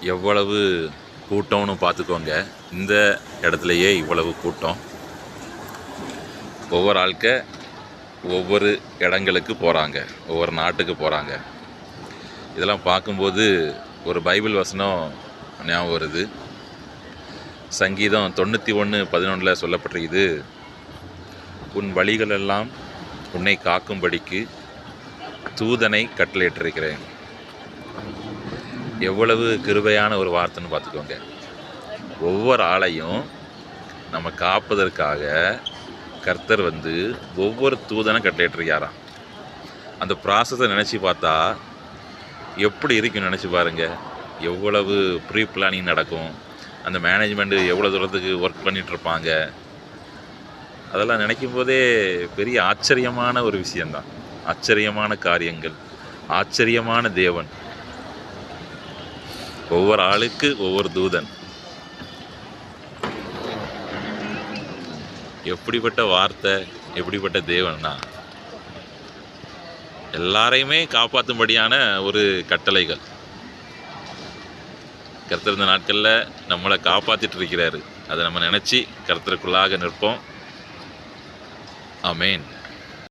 எவ்வளவு கூட்டம்னு பார்த்துக்கோங்க. இந்த இடத்துலையே இவ்வளவு கூட்டம். ஒவ்வொரு ஆள்க ஒவ்வொரு இடங்களுக்கு போகிறாங்க ஒவ்வொரு நாட்டுக்கு போகிறாங்க இதெல்லாம் பார்க்கும்போது ஒரு பைபிள் வசனம் ஞாபகம் வருது. சங்கீதம் தொண்ணூற்றி ஒன்று பதினொன்றில் சொல்லப்பட்டிருக்குது. உன் வழிகளெல்லாம் உன்னை காக்கும்படிக்கு தூதனை கட்டளையிட்டிருக்கிறேன். எவ்வளவு கிருபையான ஒரு வார்த்தைன்னு பார்த்துக்கோங்க. ஒவ்வொரு ஆளையும் நம்ம காப்பதற்காக கர்த்தர் வந்து ஒவ்வொரு தூதனை கட்டளையிட்டிருக்காராம் அந்த ப்ராசஸை நினச்சி பார்த்தா எப்படி இருக்குன்னு நினச்சி பாருங்க. எவ்வளவு ப்ரீ பிளானிங் நடக்கும். அந்த மேனேஜ்மெண்ட்டு எவ்வளோ தூரத்துக்கு ஒர்க் பண்ணிகிட்ருப்பாங்க அதெல்லாம் நினைக்கும் போதே பெரிய ஆச்சரியமான ஒரு விஷயந்தான் ஆச்சரியமான காரியங்கள். ஆச்சரியமான தேவன். ஒவ்வொரு ஆளுக்கு ஒவ்வொரு தூதன். எப்படிப்பட்ட வார்த்தை எப்படிப்பட்ட தேவன்னா எல்லாரையுமே காப்பாற்றும்படியான ஒரு கட்டளைகள். கர்த்தர் இந்த நாட்களில் நம்மளை காப்பாற்றிட்டு இருக்கிறாரு அதை நம்ம நினச்சி கர்த்தருக்குள்ளாக நிற்போம். அமேன்